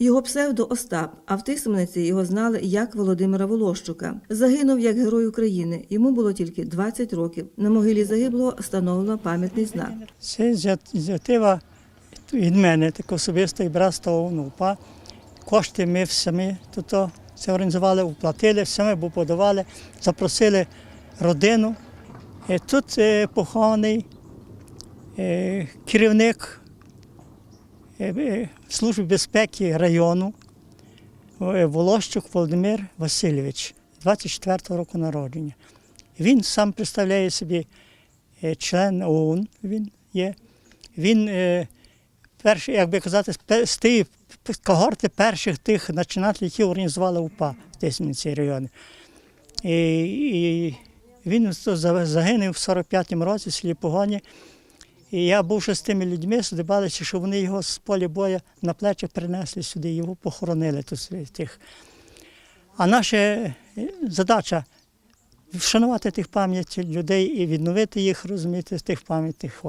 Його псевдо Остап, а в Тисмениці його знали як Володимира Волощука. Загинув як герой України. Йому було тільки 20 років. На могилі загиблого встановлено пам'ятний знак. Це ініціатива від мене, так особисто і братства УНУПА. Кошти ми самі тут це організували, оплатили, самі бо подавали, запросили родину. Тут е, похований е, керівник Служби безпеки району е, Волощук Володимир Васильович, 24-го року народження. Він сам представляє собі е, член ОУН, він є. Він е, перший, як би казати, з тієї когорти перших тих начинателів, які організували УПА в Тисмінці районі. І, і він загинув в 45-му році в селі Погоні. І я був з тими людьми, здивалися, що вони його з поля бою на плечах принесли сюди, його похоронили тут тих. А наша е, задача вшанувати тих пам'ять людей і відновити їх, розумієте, з тих пам'ятних.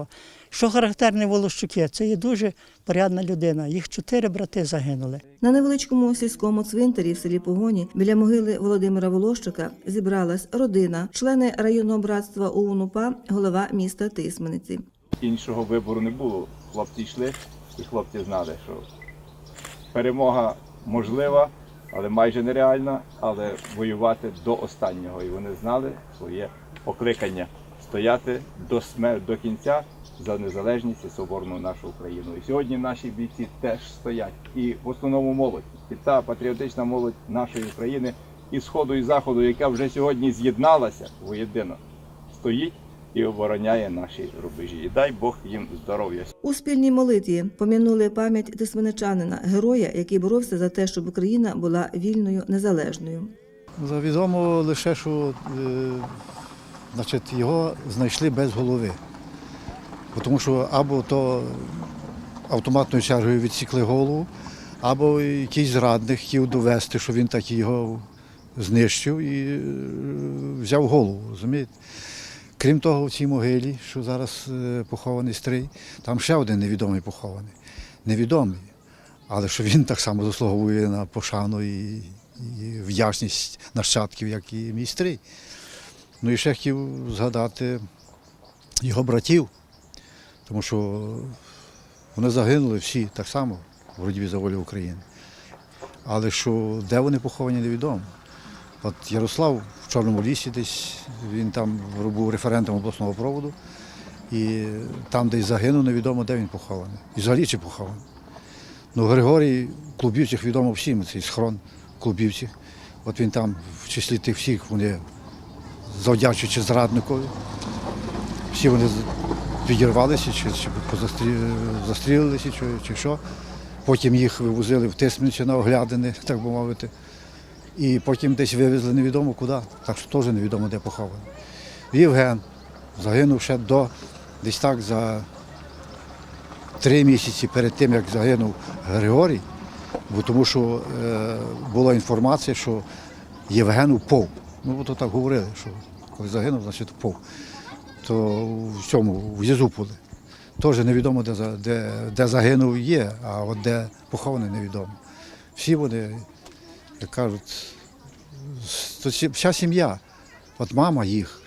Що характерне Волощуки, це є дуже порядна людина. Їх чотири брати загинули. На невеличкому сільському цвинтарі в селі Погоні біля могили Володимира Волощука зібралась родина, члени районного братства УНУПА, голова міста Тисмениці. Іншого вибору не було. Хлопці йшли, і хлопці знали, що перемога можлива, але майже нереальна, але воювати до останнього. І вони знали своє покликання стояти до смер... до кінця за незалежність і соборну нашу Україну. І сьогодні наші бійці теж стоять. І в основному молодь, і та патріотична молодь нашої України і сходу, і заходу, яка вже сьогодні з'єдналася воєдино, стоїть і обороняє наші рубежі. І дай Бог їм здоров'я. У спільній молитві пом'янули пам'ять тисменичанина, героя, який боровся за те, щоб Україна була вільною, незалежною. За Відомо лише, що е, значить, його знайшли без голови. Тому що або то автоматною чергою відсікли голову, або якийсь зрадник хотів довести, що він так його знищив і е, взяв голову. розумієте? Крім того, в цій могилі, що зараз е, похований стрий, там ще один невідомий похований. Невідомий. Але що він так само заслуговує на пошану і, і вдячність нащадків, як і мій стрій. Ну і ще хотів згадати його братів, тому що вони загинули всі так само в боротьбі за волю України. Але що де вони поховані, невідомо. От Ярослав в Чорному лісі десь, він там був референтом обласного проводу, і там десь загинув, невідомо, де він похований. І взагалі чи похований. Ну, Григорій в Клубівцях відомо всім, цей схрон в Клубівцях. От він там, в числі тих всіх, вони завдячуючи зрадникові. Всі вони відірвалися, чи, чи застрілилися, чи, чи що. Потім їх вивозили в Тисменці на оглядини, так би мовити. І потім десь вивезли невідомо куди, так що теж невідомо де похований. Євген загинув ще до десь так за три місяці перед тим, як загинув Григорій, бо тому що е, була інформація, що Євген упав. Ну, то так говорили, що коли загинув, значить упав. То в цьому, в Єзуполі. Теж невідомо, де, де, де загинув є, а от де похований невідомо. Всі вони, як кажуть, вся сім'я, от мама їх.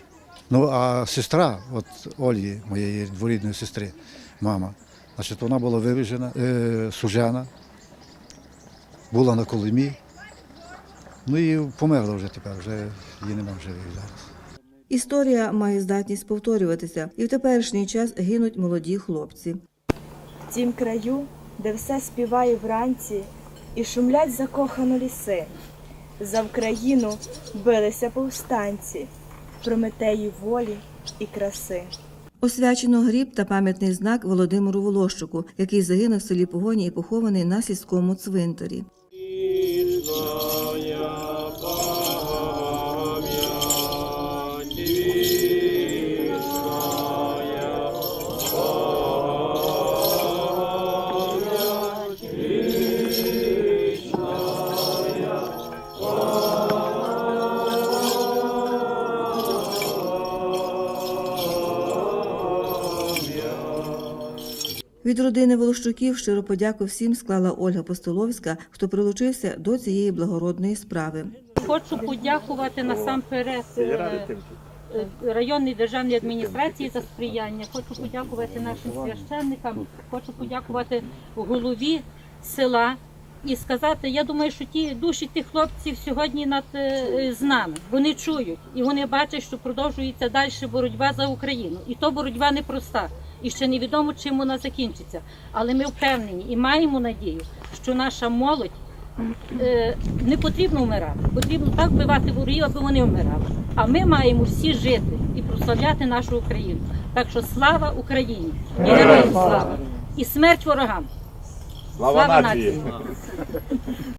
Ну, а сестра, от Олі, моєї дворідної сестри, мама, значить, вона була вивезена, е, сужена, була на Колимі. Ну і померла вже тепер, вже її немає в живих зараз. Історія має здатність повторюватися, і в теперішній час гинуть молоді хлопці. В тім краю, де все співає вранці, і шумлять закохано ліси. За Вкраїну билися повстанці, Прометеї волі і краси. Освячено гріб та пам'ятний знак Володимиру Волощуку, який загинув в селі Погоні і похований на сільському цвинтарі. Від родини Волощуків щиро подяку всім склала Ольга Постоловська, хто прилучився до цієї благородної справи. Хочу подякувати насамперед е, е, районній державній адміністрації за сприяння. Хочу подякувати нашим священникам, хочу подякувати голові села. І сказати, я думаю, що ті душі тих хлопців сьогодні над е, з нами вони чують і вони бачать, що продовжується далі боротьба за Україну, і то боротьба непроста. І ще невідомо, чим вона закінчиться. Але ми впевнені і маємо надію, що наша молодь е, не потрібно вмирати. Потрібно так вбивати ворогів, аби вони вмирали. А ми маємо всі жити і прославляти нашу Україну. Так що слава Україні! І героям слава! І смерть ворогам! Слава Слава нації! нації!